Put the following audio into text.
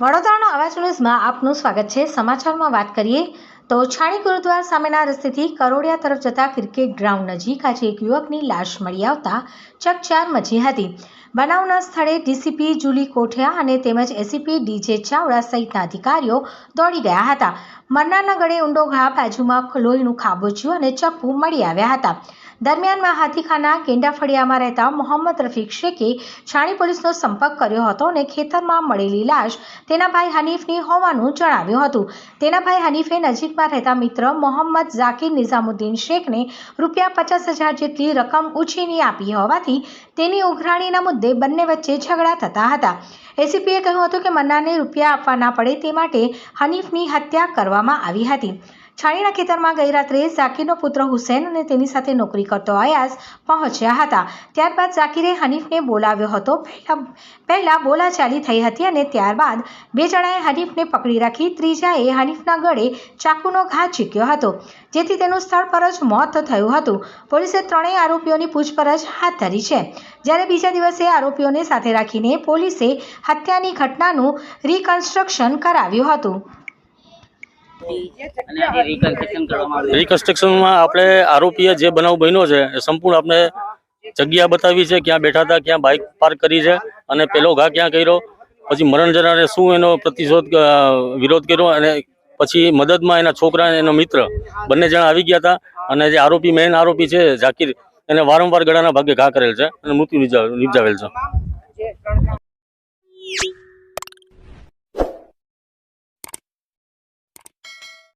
વડોદરાનો અવાજ ન્યૂઝમાં આપનું સ્વાગત છે. સમાચારમાં વાત કરીએ તો છાણી ગુરુદ્વારા સામેના રસ્તેથી કરોડિયા તરફ જતા ક્રિકેટ ગ્રાઉન્ડ નજીક આજે એક યુવકની લાશ મળી આવતા ચકચાર મચી હતી. બનાવના સ્થળે ડીસીપી જુલી કોઠિયા અને તેમજ એસીપી ડીજે ચાવડા સહિતના અધિકારીઓ દોડી ગયા હતા. મરનારના ગળે ઊંડો ઘા બાજુમાં લોહીનું ખાબોચ્યું અને ચપ્પુ મળી આવ્યા હતા. દરમિયાનમાં હાથીખાના ગેંડા ફળિયામાં રહેતા મોહમ્મદ રફીક શેખે છાણી પોલીસનો સંપર્ક કર્યો હતો અને ખેતરમાં મળેલી લાશ તેના ભાઈ હનીફની હોવાનું જણાવ્યું હતું. તેના ભાઈ હનીફે નજીકમાં રહેતા મિત્ર મોહમ્મદ ઝાકીર નિઝામુદ્દીન શેખને રૂપિયા પચાસ હજાર જેટલી રકમ ઉછીની આપી હોવાથી તેની ઉઘરાણીના મુદ્દે બંને વચ્ચે ઝઘડા થતા હતા. એસીપીએ કહ્યું હતું કે મન્નાને રૂપિયા આપવા ના પડે તે માટે હનીફની હત્યા કરવામાં આવી હતી. છાણીના ખેતરમાં ગઈ રાત્રે ઝાકીરનો પુત્ર હુસેન અને તેની સાથે નોકરી કરતો અયાઝ પહોંચ્યા હતા. ત્યારબાદ ઝાકીરે હનીફને બોલાવ્યો હતો. પહેલાં બોલાચાલી થઈ હતી અને ત્યારબાદ બે જણાએ હનીફને પકડી રાખી. ત્રીજાએ હનીફના ગળે ચાકુનો ઘા ચીક્યો હતો, જેથી તેનું સ્થળ પર જ મોત થયું હતું. પોલીસે ત્રણેય આરોપીઓની પૂછપરછ હાથ ધરી છે. જ્યારે બીજા દિવસે આરોપીઓને સાથે રાખીને પોલીસે હત્યાની ઘટનાનું રિકન્સ્ટ્રક્શન કરાવ્યું હતું. રિકન્સ્ટ્રક્શનમાં આપણે આરોપીએ જે બનાવ બન્યો છે એ સંપૂર્ણ આપણે જગ્યા બતાવી છે ક્યાં બેઠા હતા ક્યાં બાઇક પાર્ક કરી છે અને પેલો ઘા ક્યાં કર્યો પછી મરણ જનારે શું એનો પ્રતિશોધ વિરોધ કર્યો અને પછી મદદમાં એના છોકરા અને એનો મિત્ર બંને જણા આવી ગયા હતા અને જે આરોપી મેઇન આરોપી છે ઝાકીર એને વારંવાર ગળાના ભાગે ઘા કરેલ છે અને મૃત્યુ નિપજા- નિપજાવેલ છે.